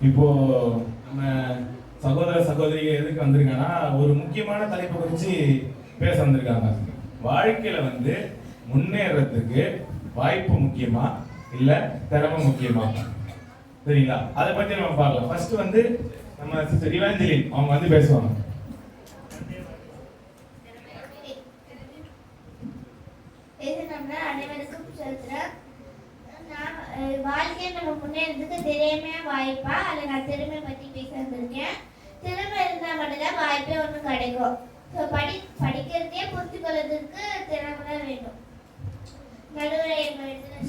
இப்போ நம்ம சகோதர சகோதரிகள் எதுக்கு வந்திருக்காங்கன்னா ஒரு முக்கியமான தலைப்பை குறித்து பேச வந்திருக்காங்க வாழ்க்கையில வந்து முன்னேறதுக்கு வாய்ப்பு முக்கியமா இல்ல திறமை முக்கியமா சரிங்களா அதை பத்தி நம்ம பார்க்கலாம் ஃபர்ஸ்ட் வந்து நம்ம சிஸ்டர் இவாஞ்சலின் அவங்க வந்து பேசுவாங்க அனைவருக்கும் சொல்றேன் வாழ்க்கையை நம்ம முன்னேறதுக்கு திறமையா வாய்ப்பா அல்ல நான் திறமை பத்தி பேச வந்திருக்கேன். திறமை இருந்தா மட்டும்தான் வாய்ப்பே ஒன்று கிடைக்கும். ஸோ படி படிக்கிறதே புரிந்து கொள்வதற்கு திறமை தான் வேண்டும். எங்க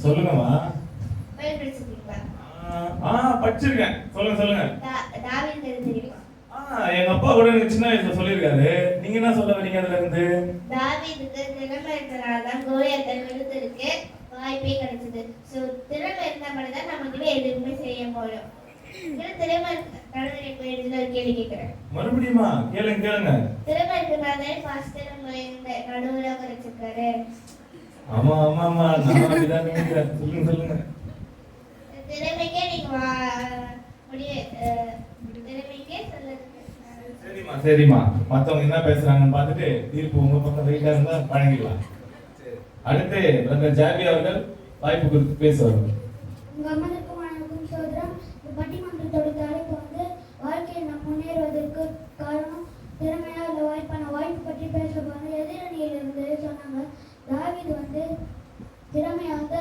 சொல்லுங்கம்மா. ஆ படிச்சிருக்கேன். சொல்லுங்க சொல்லுங்க. தாவிங்கிறது தெரியுமா? ஆ எங்க அப்பா கூட எனக்கு சின்ன வயசுல சொல்லியிருக்காரு. நீங்க என்ன சொல்ல வரீங்க அதுல இருந்து? திறமை இருந்தனால தான் கோலியத்தை வாய்ப்பே கிடைச்சது ஸோ திறமை இருந்தா மட்டும் தான் நமக்கு எதுவுமே செய்ய முடியும் இதுல திறமை இருக்கு நடுவரை போயிடுச்சு ஒரு கேள்வி கேட்கிறேன் மறுபடியுமா? கேளுங்க கேளுங்க. ஆமா ஆமா ஆமா. நான் அப்படிதான் நினைக்கிறேன் சொல்லுங்க சொல்லுங்க. திறமைக்கே நீங்க வா- முடிய அஹ், திறமைக்கே சொல்லுங்க சரிம்மா சரிம்மா. மத்தவங்க என்ன பேசுறாங்கன்னு பார்த்துட்டு தீர்ப்பு உங்க பக்கம் ரைட்டா இருந்தா வழங்கிடலாம். அடுத்து பிரதர் ஜாபி அவர்கள் வாய்ப்பு கொடுத்து பேசுவார்கள் உங்க அம்மனுக்கும் வணக்கம் சோதரம் இந்த பட்டிமன்றத்தோட தலைப்பு வந்து வாழ்க்கையில் நாம் முன்னேறுவதற்கு காரணம் திறமையா இல்லை வாய்ப்பான வாய்ப்பு பற்றி பேச போறோம் எதிரணியில் இருந்து சொன்னாங்க தாவீது வந்து திறமையா வந்து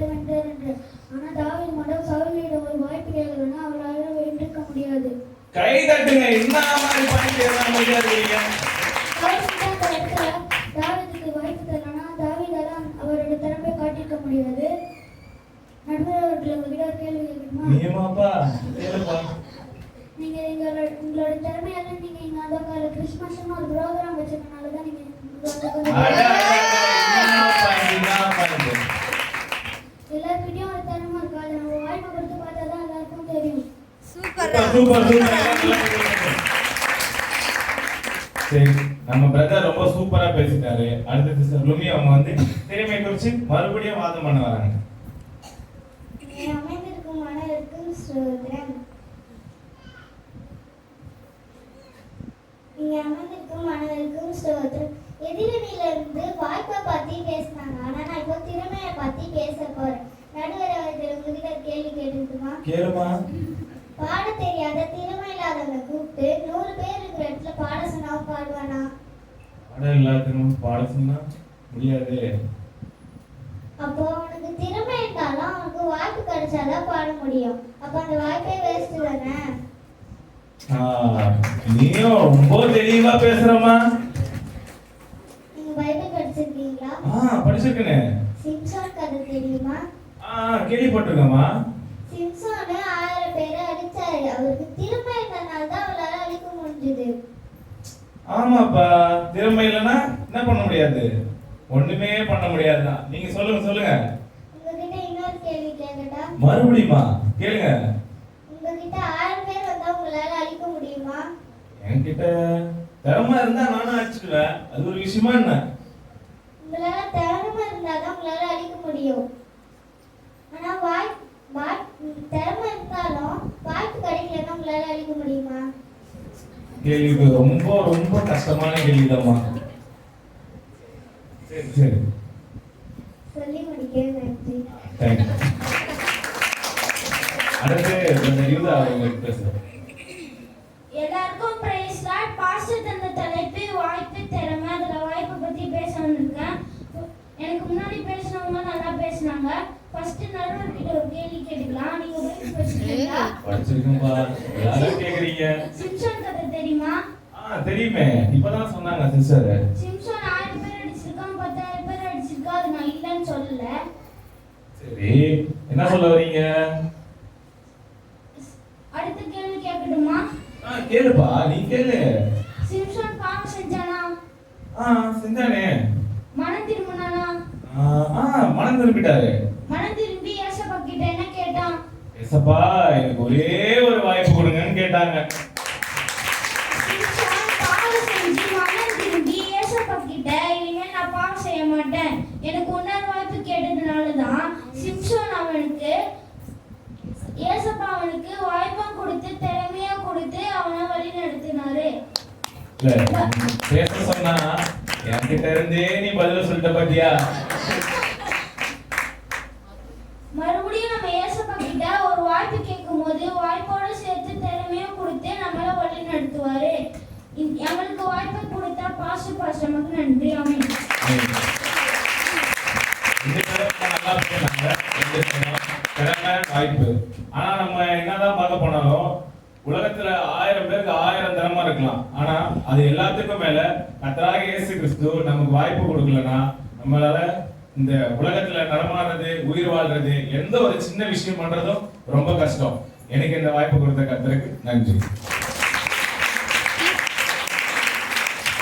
கோலியத்தை வென்றார் என்று ஆனா தாவீது மட்டும் சவுலியிடம் ஒரு வாய்ப்பு கேட்கலன்னா அவரால் வென்றிருக்க முடியாது. கை தட்டுங்க. என்ன மாதிரி பாயிண்ட் தாவீதுக்கு வாய்ப்பு தரலன்னா தாவீதால அவரோட திறமை காட்டியிருக்க முடியாது. நடுவர் அவர்கள் உங்ககிட்ட ஒரு கேள்வி கேட்கணுமா? நீங்க எங்களோட உங்களோட திறமையால நீங்க இங்க அந்த கிறிஸ்மஸ்னு ஒரு ப்ரோக்ராம் வச்சிருக்கனால தான் நீங்க எல்லார்கிட்டயும் ஒரு திறமை இருக்கு? அதை நம்ம வாய்ப்பு கொடுத்து பார்த்தா தான் எல்லாருக்கும் தெரியும். சூப்பர். சூப்பர் சூப்பர் சரி நம்ம பிரதர் ரொம்ப சூப்பரா பேசிட்டாரு. அடுத்த சிஸ்டர் லுமி அவங்க வந்து திறமை குறிச்சு மறுபடியும் வாதம் பண்ண வராங்க. அமைந்திருக்கும் மனதிற்கும் ஸ்தோத்திரம் இங்கே அமைந்திருக்கும் மனதிற்கும் ஸ்தோத்திரம் எதிரணியிலிருந்து வாய்ப்பை பத்தி பேசினாங்க. ஆனா நான் இப்போ திறமையை பத்தி பேச போறேன். நடுவர் அவர்கள் உங்ககிட்ட கேள்வி கேட்டுட்டுமா கேளுமா? பாட தெரியாத திறமை இல்லாதவங்க கூப்பிட்டு நூறு பேர் இருக்கிற இடத்துல பாட சொன்னா பாடுவானா? பாடம் எல்லாத்துக்கும் பாட சொன்னா முடியாது. அப்போ அவனுக்கு திறமை இருந்தாலும் அவனுக்கு வாய்ப்பு கிடைச்சாதான் பாட முடியும். அப்ப அந்த வாய்ப்பே வேஸ்ட் தானே? நீயும் ரொம்ப தெளிவா பேசுறமா நீங்க பைபிள் படிச்சிருக்கீங்களா ஆ படிச்சிருக்கனே. சிம்சோன் கதை தெரியுமா? ஆ கேள்விப்பட்டிருக்கேம்மா. சிம்சோனு ஆயிரம் பேரை அடிச்சாரு. அவருக்கு திறமை இருந்தனால தான் அவரால அழிக்க முடிஞ்சது. ஆமாப்பா திறமை இல்லைன்னா என்ன பண்ண முடியாது? ஒண்ணுமே பண்ண முடியாதுதான் நீங்க சொல்லுங்க சொல்லுங்க. உங்ககிட்ட இன்னொரு கேள்வி கேட்கட்டா மறுபடியுமா கேளுங்க. உங்ககிட்ட ஆயிரம் பேர் வந்தா உங்களால அழிக்க முடியுமா? என்கிட்ட திறமை இருந்தா நானும் அடிச்சிடுவேன் அது ஒரு விஷயமா என்ன உங்களால திறமை இருந்தாதான் உங்களால அழிக்க முடியும். ஆனா வாய் வாய் திறமை இருந்தாலும் வாய்ப்பு கிடைக்கலன்னா உங்களால அழிக்க முடியுமா? கேள்வி ரொம்ப ரொம்ப கஷ்டமான கேள்விதாம்மா. சரி சரி. சொல்லி முடிக்க நன்றி. தேங்க்யூ அடுத்து இந்த யூதா அவங்களுக்கு பேசுறேன் எல்லாருக்கும் பிரைஸ் லார்ட் பாஸ்டர் தந்த தலைப்பு வாய்ப்பு திறமை அதில் வாய்ப்பை பற்றி பேச வந்திருக்கேன் எனக்கு முன்னாடி பேசினவங்க நல்லா பேசினாங்க. ஃபர்ஸ்ட் நடுவர் கிட்ட ஒரு கேள்வி கேட்டுக்கலாம். நீங்க பைபிள் படிச்சிருக்கீங்களா படிச்சிருக்கேன்பா யாரும் கேக்குறீங்க. சிம்சன் கதை தெரியுமா? ஆ தெரியுமே. இப்பதான் சொன்னாங்க சிஸ்டர். சிம்சன் ஆயிரம் பேர் அடிச்சிருக்கான் பத்தாயிரம் பேர் அடிச்சிருக்கா அது நான் இல்லைன்னு சொல்லல. சரி. என்ன சொல்ல வரீங்க? அடுத்த கேள்வி கேட்கட்டுமா? ஆ கேளுப்பா. நீ கேளு. சிம்சன் பாவம் செஞ்சானா? ஆ செஞ்சானே. மனம் திரும்பினானா? மனம் திரும்பிட்டாரு. மனம் திரும்பி ஏசப்பா கிட்ட என்ன கேட்டான்? ஏசப்பா எனக்கு ஒரே ஒரு வாய்ப்பு கொடுங்கன்னு கேட்டாங்க. எனக்கு இன்னொரு வாய்ப்பு கேட்டதுனால தான் அவனுக்கு ஏசப்பா அவனுக்கு வாய்ப்பா கொடுத்து திறமையா கொடுத்து அவனை வழி நடத்தினாரு. சொன்னா என்கிட்ட இருந்தே நீ பதில் சொல்லிட்ட பாத்தியா? நடத்துவாரு எங்களுக்கு வாய்ப்பு கொடுத்தா பாசு பாசமக்கு நன்றி அமீன் திறமை, வாய்ப்பு. ஆனா நம்ம என்னதான் பார்க்க போனாலும் உலகத்துல ஆயிரம் பேருக்கு ஆயிரம் திறமா இருக்கலாம். ஆனா அது எல்லாத்துக்கும் மேல கத்தராக இயேசு கிறிஸ்து நமக்கு வாய்ப்பு கொடுக்கலன்னா நம்மளால இந்த உலகத்துல நடமாடுறது உயிர் வாழ்றது எந்த ஒரு சின்ன விஷயம் பண்றதும் ரொம்ப கஷ்டம். எனக்கு இந்த வாய்ப்பு கொடுத்த கத்தருக்கு நன்றி.